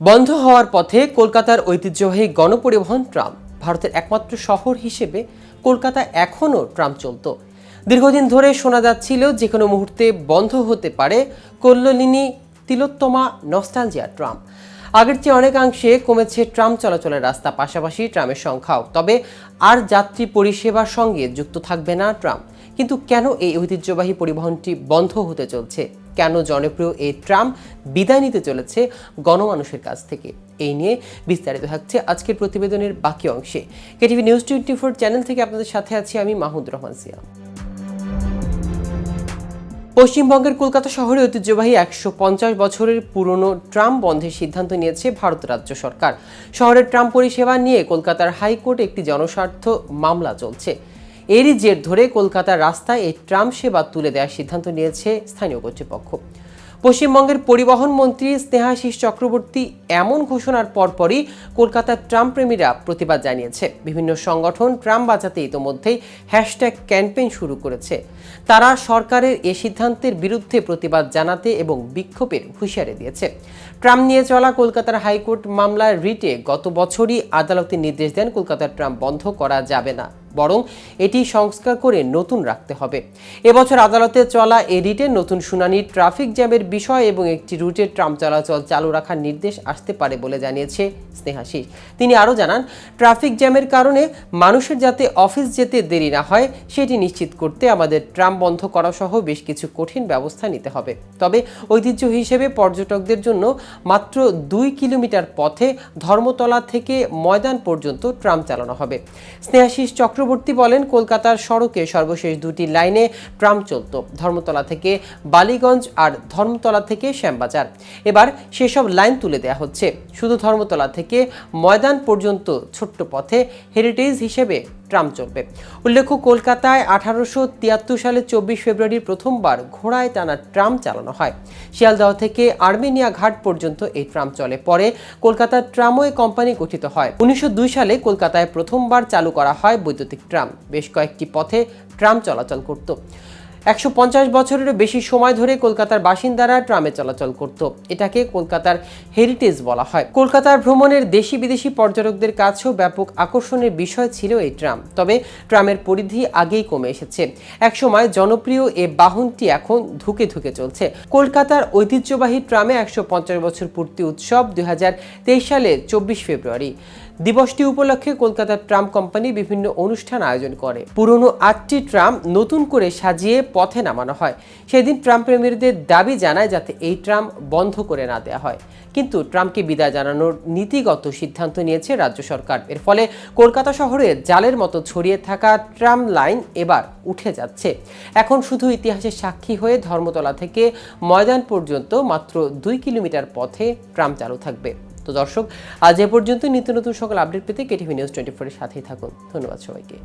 বন্ধ হওয়ার পথে কলকাতার ঐতিহ্যবাহী গণপরিবহন ট্রাম ভারতের একমাত্র শহর হিসেবে কলকাতা এখনও ট্রাম চলত। দীর্ঘদিন ধরে শোনা যাচ্ছিল যে কোনো মুহূর্তে বন্ধ হতে পারে কল্লোলিনী তিলোত্তমা নস্টালজিয়া ট্রাম। আগের চেয়ে অনেকাংশে কমেছে ট্রাম চলাচলের রাস্তা, পাশাপাশি ট্রামের সংখ্যাও। তবে আর যাত্রী পরিষেবার সঙ্গে যুক্ত থাকবে না ট্রাম। কিন্তু কেন এই ঐতিহ্যবাহী পরিবহনটি বন্ধ হতে চলছে? কেন জনপ্রিয় এই ট্রাম বিদায় নিতে চলেছে গণমানুষের কাছ থেকে? এই নিয়ে বিস্তারিত থাকছে আজকের প্রতিবেদনের বাকি অংশে। KTV news twenty four channel থেকে আপনাদের সাথে আছি আমি মাহমুদ রহমান সিয়া। পশ্চিমবঙ্গের কলকাতা শহরে ঐতিহ্যবাহী একশো পঞ্চাশ বছরের পুরনো ট্রাম বন্ধের সিদ্ধান্ত নিয়েছে ভারত রাজ্য সরকার। শহরের ট্রাম পরিষেবা নিয়ে কলকাতার হাইকোর্টে একটি জনস্বার্থ মামলা চলছে। এরই জের ধরে কলকাতার রাস্তায় এই ট্রাম সেবা তুলে দেওয়ার সিদ্ধান্ত নিয়েছে স্থানীয় কর্তৃপক্ষ। পশ্চিমবঙ্গের পরিবহন মন্ত্রী স্নেহাশিস চক্রবর্তী এমন ঘোষণার পরপরই কলকাতার ট্রাম প্রেমীরা প্রতিবাদ জানিয়েছে। বিভিন্ন সংগঠন ট্রাম বাঁচাতে ইতোমধ্যেই হ্যাশট্যাগ ক্যাম্পেইন শুরু করেছে। তারা সরকারের এ সিদ্ধান্তের বিরুদ্ধে প্রতিবাদ জানাতে এবং বিক্ষোভের হুঁশিয়ারি দিয়েছে। ট্রাম নিয়ে চলা কলকাতার হাইকোর্ট মামলার রিটে গত বছরই আদালতে নির্দেশ দেন কলকাতার ট্রাম বন্ধ করা যাবে না। বরং এটি সংস্কার করে নতুন রাখতে হবে। এবছর আদালতে চলা এ রিটের নতুন শুনানি ট্রাফিক জ্যামের বিষয় এবং একটি রুটের ট্রাম চলাচল চালু রাখার নির্দেশ আসতে পারে বলে জানিয়েছে স্নেহাশিস তিনি আরও জানান, ট্রাফিক জ্যামের কারণে মানুষের যাতে অফিস যেতে দেরি না হয়, সেটি নিশ্চিত করতে আমাদের ট্রাম বন্ধ করা সহ বেশ কিছু কঠিন ব্যবস্থা নিতে হবে। তবে ঐতিহ্য হিসেবে পর্যটকদের জন্য মাত্র দুই কিলোমিটার পথে ধর্মতলা থেকে ময়দান পর্যন্ত ট্রাম চালানো হবে। স্নেহাশিস চক্রবর্তী বলেন, কলকাতার সড়কে সর্বশেষ দুটি লাইনে ট্রাম চলত। ধর্মতলা থেকে বালিগঞ্জ আর ধর্মতলা থেকে শ্যামবাজার। এবার সেসব লাইন তুলে দেওয়া হচ্ছে। শুধু ধর্মতলা থেকে ময়দান পর্যন্ত ছোট্ট পথে হেরিটেজ হিসেবে ট্রাম চলবে। উল্লেখ্য, কলকাতায় আঠারোশো তিয়াত্তর সালে চব্বিশ ফেব্রুয়ারি প্রথমবার ঘোড়ায় টানা ট্রাম চালানো হয়। শিয়ালদহ থেকে আর্মেনিয়া ঘাট পর্যন্ত এই ট্রাম চলে। পরে কলকাতার ট্রামওয়ে কোম্পানি গঠিত হয়। উনিশশো দুই সালে কলকাতায় প্রথমবার চালু করা হয় বৈদ্যুতিক ট্রাম বেশ কয়েকটি পথে ট্রাম চলাচল করত। একশো পঞ্চাশ বছরেরও বেশি সময় ধরে কলকাতার বাসিন্দারা ট্রামে চলাচল করত। এটাকে কলকাতার হেরিটেজ বলা হয়। কলকাতার ভ্রমণের দেশি বিদেশি পর্যটকদের কাছেও ব্যাপক আকর্ষণের বিষয় ছিল এই ট্রাম। তবে ট্রামের পরিধি আগেই কমে এসেছে। একসময় জনপ্রিয় এ বাহনটি এখন ধুকে ধুকে চলছে। কলকাতার ঐতিহ্যবাহী ট্রামে একশো পঞ্চাশ বছর পূর্তি উৎসব দুই সালে চব্বিশ ফেব্রুয়ারি। দিবসটি উপলক্ষে কলকাতার ট্রাম কোম্পানি বিভিন্ন অনুষ্ঠান আয়োজন করে। পুরনো আটটি ট্রাম নতুন করে সাজিয়ে পথে নামানো হয়। সেদিন ট্রাম প্রেমীদের দাবি জানায় যাতে এই ট্রাম বন্ধ করে না দেওয়া হয়। কিন্তু ট্রাম্পকে বিদায় জানানোর নীতিগত সিদ্ধান্ত নিয়েছে রাজ্য সরকার। এর ফলে কলকাতা শহরে জালের মতো ছড়িয়ে থাকা ট্রাম লাইন এবার উঠে যাচ্ছে। এখন শুধু ইতিহাসের সাক্ষী হয়ে ধর্মতলা থেকে ময়দান পর্যন্ত মাত্র দুই কিলোমিটার পথে ট্রাম চালু থাকবে। তো দর্শক, আজ এ পর্যন্ত নিত্য নতুন সকল আপডেট পেতে কেটিভি নিউজ টোয়েন্টি ফোরের সাথেই থাকুন। ধন্যবাদ সবাইকে।